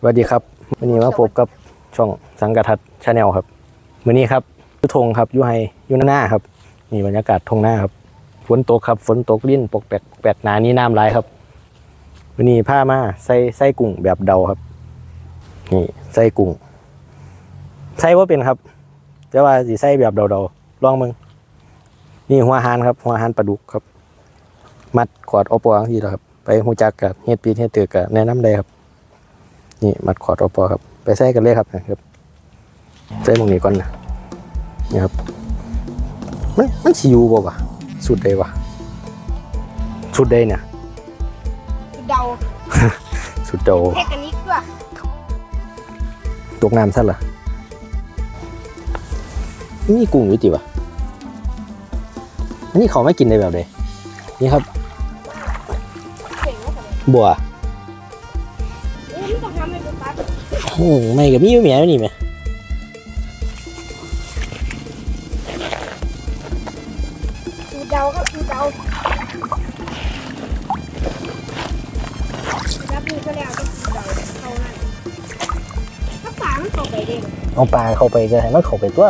สวัสดีครับวันนี้มาพบกับช่องสังกัดทัดชาแนลครับวันนี้ครับยุทงครับยุไฮยุหน้าครับนี่บรรยากาศทงหน้าครับฝนตกครับฝนตกลิ้นปกแปกแปกหนานี้น้ำไหลายครับวันนี้ผ้ามาใส่ใส่กุ้งแบบเดาครับ นี่ใส่กุ้งใส่ว่าเป็นครับ แต่ว่าสีใส่แบบเดาๆลองมึงนี่หัวหานครับ หัวหานปลาดุกครับ มัดขอดอปวงที่แล้วครับ ไปหูจักกับเฮ็ดปีเฮ็ดเตือกับแนะนำได้ครับ นี่มัดขอดเอาปอครับ ไปใส่กันเลยครับนะครับใส่ตรงนี้ก่อนนะนี่ครับ มันมันสิอยู่บ่วะสุดใดวะสุดใดเนี่ยเดาสุดโดเทคนิคด้วยตกน้ำซะเหรอมีกุ้งอยู่จิวะอันนี้เขาไม่กินได้แบบใดนี่ครับเก่งแล้วกันบัว อืมไม่กับมีอยู่แหม่นี่แหม่คือเดาก็คือเดารับมือก็แล้วก็คือเดาเขานั่นถ้าป่ามันตกไปเด้งเอาปลาเข้าไปจะให้มันเข้าไปตัว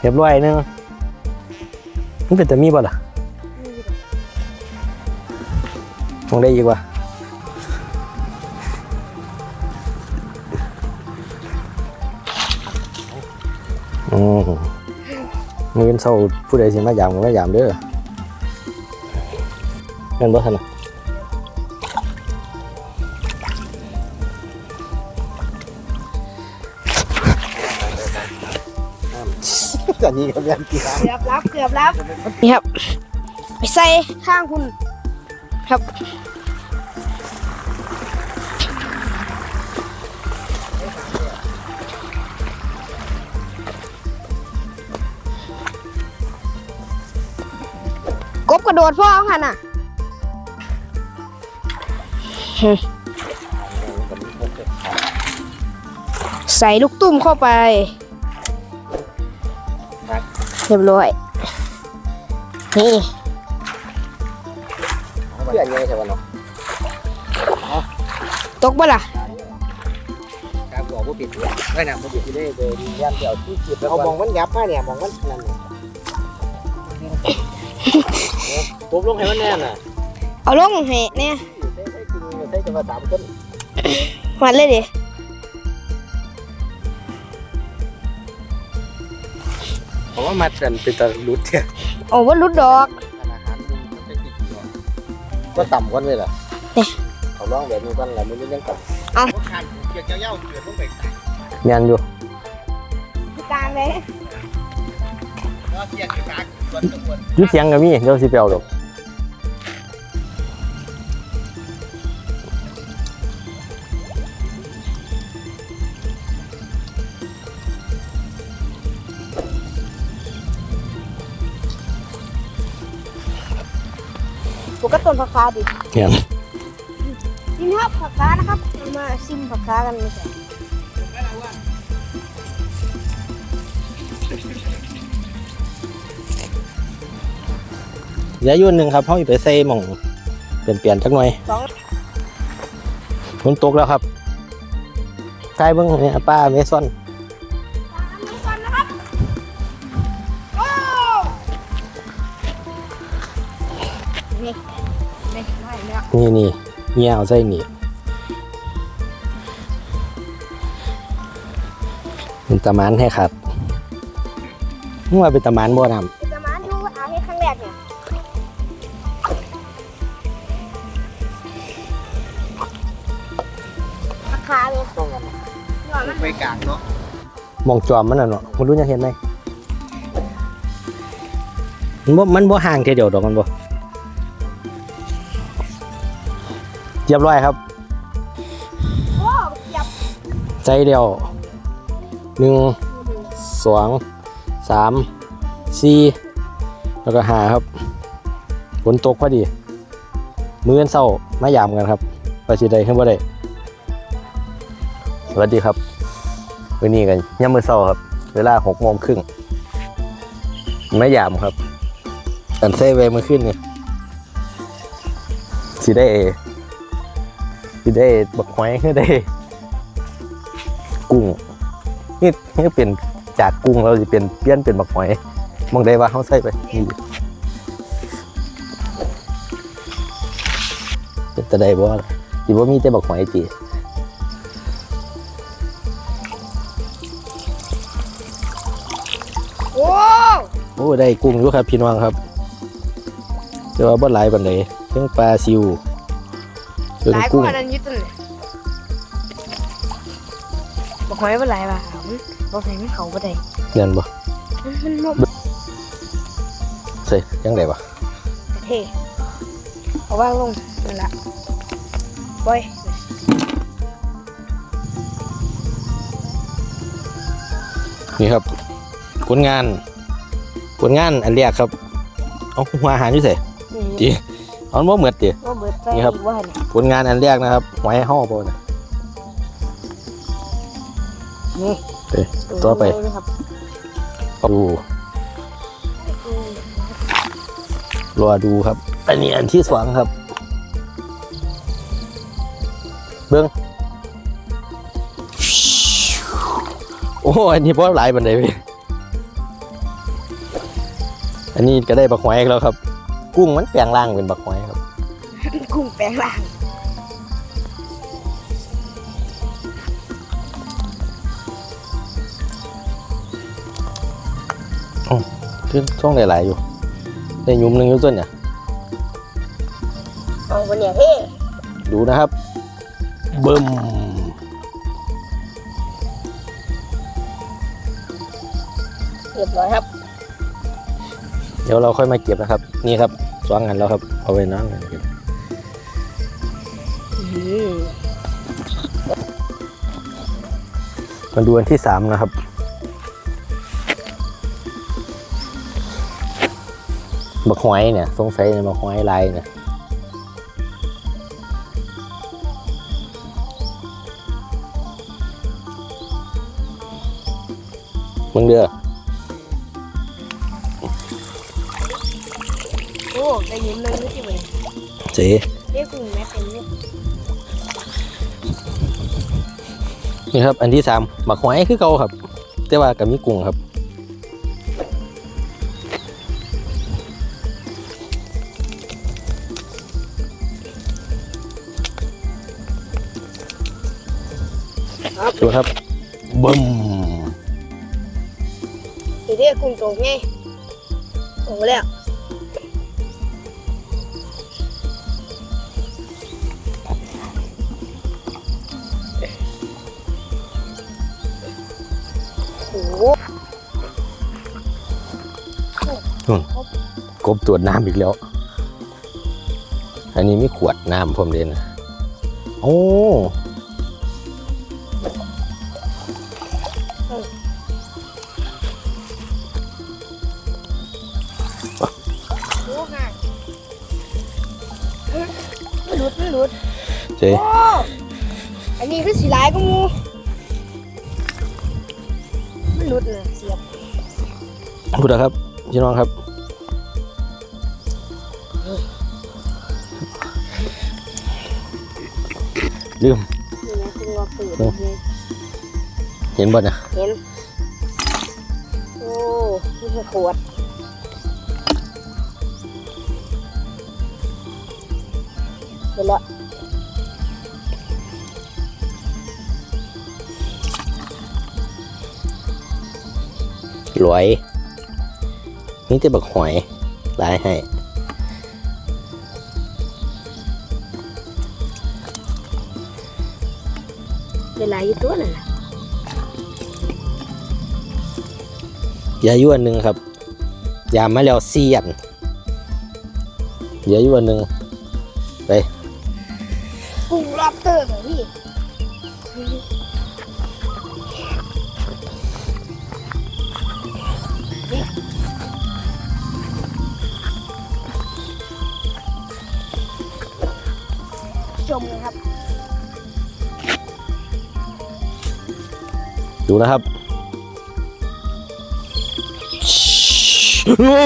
เรียบร้อยหนึงมันเป็นแต่มีบ่ล่ะ มองได้อีกวะอืมมืออนเศร้าผู้ใดสิมายามก็มายามเด้อเงินบ่ทันน่ะอันนี้ก็ยังกี่เกือบรับเกือบรับนี่ครับ ไปใส่ข้างคุณ ครับ กบกระโดดพ่อเขาหันอะใส่ลูกตุ้มเข้าไป เรียบร้อย นี่เพื่อนยังไงใช่ป่ะเนาะตกบ่ล่ะการบอกว่าปิดเนี่ยไม่น่ะมันปิดที่ได้เลยย่านเดียวที่จิบเอามองมันยับมาเนี่ยมองมันนั่นปุ๊บลงให้มันแน่น่ะเอาลงให้เนี่ยใช้ใช้กินใช้จะมาสามคนมาเลยดิผมว่ามัดกันเป็นตะลุดเนี่ยโอ้ว่ารุดดอกอาหาร ก็ต่ำกันเลยล่ะเนี่ยเขาลองแบบนี้กันแหละมันยังต่ำเอาขันเกี่ยวเย้าเกี่ยวลงไปยันอยู่พิการเลย เกี่ยวกับการส่วนตัวยุดเสียงกับมี่เดี๋ยวสิเปียวดอกกูาดิเนี่ยนี่นะครับผักคานะครับเรามาซิมผักคากันเลยจ้ะเดี๋ยวอยุ่นหนึ่งครับเขาอีไปใส่หม่องเปลี่ยนเปลี่ยนๆจักหน่อยสองฝนตกแล้วครับใกล้เบิ้งเนี่ยป้าเมซอนน้ำกั นนะครับโอ้นี่นี่ไม่แล้วนี่นี่เงี้ยเอาใส่นี่เป็นตะมันให้ขัดมึงว่าเป็นตะมันบ่นเป็นประมาณดูเอาให้ครั้งแรกเนี่ยผักคาเลยตรงกันมันไปกลางเนาะมองจอมมันน่ะเนาะคุณรู้ยังเห็นไหมมันบ่มันบ่ห่างแค่เดียวดอกมันบ่ รียบร้อยครับโอ้เกียบใจเดียวหนึ่งสองสามสี่แล้วก็หาครับฝนตกพอดี มื้อนเศร้ามายามกันครับไปสิได้ขึ้นบ่ได้สวัสดีครับวันนี้กันย่ำมือเศร้าครับ เวลาหกโมงครึ่งมายามครับ อันเซเวมือขึ้นนี่สิได้ สิได้บักหอยคือได้ กุ้งนี่นี่เป็นจากกุ้งเราจะเป็นเปลี่ยนเป็นบักหอยมองได้ว่าเขาใส่ไปนี่เป็นตะได้บ่สิบ่มีแต่บักหอยจีโอ้โอ้ได้กุ้งอยู่ครับพี่น้องครับแต่ว่าบ่หลายปานใดเพิ่งปลาซิวเพิ่ง หลายกกุ้งว่านั้นอยึดตัวเลยบอกไว้ว่าหลายว่ามันบอกใส่ไม่เขาบ่ได้เดินบ่มันมันมบใส่ยังไงบ่เท่เอาว่างลงนั่นละปล่อยนี่ครับ ผลงาน ผลงานอันแรกครับ เอาหัวอาหารอยู่ใส่นี่ จีเอาบ่เหมือดติว่าเบิดไปนี่ครับอีกว่าเนี่ยผลงานอันแรกนะครับหอยห่อบ่นะ นี่เอ้ยต่อไปดูครับดูรอดูครับ อันนี้อันที่สองครับ เบิ้งโอ้อันนี้เพราะหลายบันไดไปอันนี้ก็ได้บักหอยอีกแล้วครับ กุ้งมันแปลงร่างเป็นบักหอยครับ กุ้งแปลงร่างคือช่องหลายๆอยู่ได้ยุมหนึ่งอยุ่ต้นเนี่ยเอาคนเนี่ยเท่ดูนะครับ เบิ่มเรียบร้อยครับ เดี๋ยวเราค่อยมาเก็บนะครับ นี่ครับสองอันแล้วครับ เอาไว้น้ำกันเก็บมาดูอันที่สามนะครับ บักหอยเนี่ย สงสัยในบักหอยลายเนี่ยมึงเด้อ โอ้ได้ยินเลยนี่ที่เว้ยเจ๊เรียกกุ้งแม่เป็นเนี่ยนี่ครับ อันที่สามบักหอยคือเก่าครับ แต่ว่ากับมีกุ้งครับครับดูครับบึ้มทีเรียกกุ้งตกไงตกแล้ว โอ้โหกบตรวจน้ำอีกแล้ว อันนี้มีขวดน้ำผมเด่นโอ้โอ้ห่างไม่หลุดไม่หลุดเจ๊โอ้อันนี้คือสีลายก็มู ไม่หลุดเลยเสียบพูดนะครับพี่น้องครับลืมนี่นะคือว่าเปิดโอ้เห็นบ่นะเห็น โอ้นี่คือขวดเห็นแล้ว รวย นี่จะบักหอยลายให้เวลาอยู่ตัวนั่นน่ะยายุอันหนึ่งครับ ยามาแล้วเสียนยายุอันหนึ่งกุ้งล็อบสเตอร์เหรอพี่ ชมเลยครับ ดูนะครับโอ้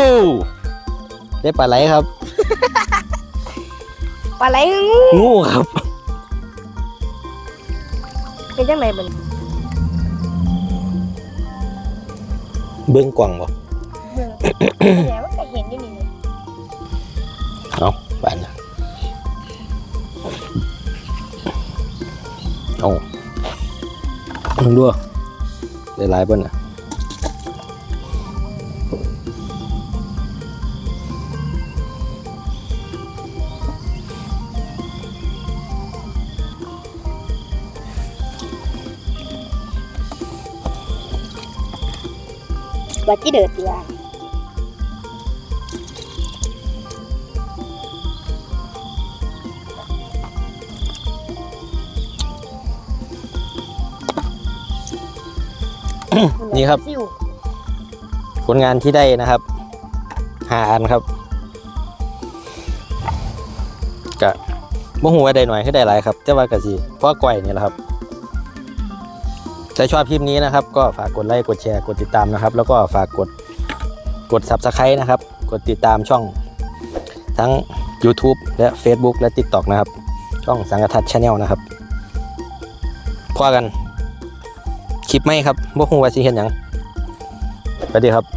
ได้ปลาไหลครับ ปลาไหลงูงูครับเป็นจังไหนบัดนเบื้องกว่างบ่เบิ่งแหน่ว่าก็เห็นอยู่นี่เลยเอาบ้านนะ ดูได้หลายเปิ้นน่ะบัดที่เดือดดีว่า นี่ครับ ซิวผลงานที่ได้นะครับหาอันครับกะบ่ฮู้ว่าได้หน่อยคือได้หลายครับแต่ว่ากะสิเพราะก้อยนี่แหละครับถ้าชอบคลิปนี้นะครับ ก็ฝากกดไลค์กดแชร์กดติดตามนะครับ แล้วก็ฝากกดกด Subscribe นะครับ กดติดตามช่อง ทั้ง YouTube และ Facebook และ TikTok นะครับ ช่องสังกทัดชาแนลนะครับพอกัน คลิปไหมครับบ่ฮู้ว่าสิเฮ็ดหยังสวัสดีครับ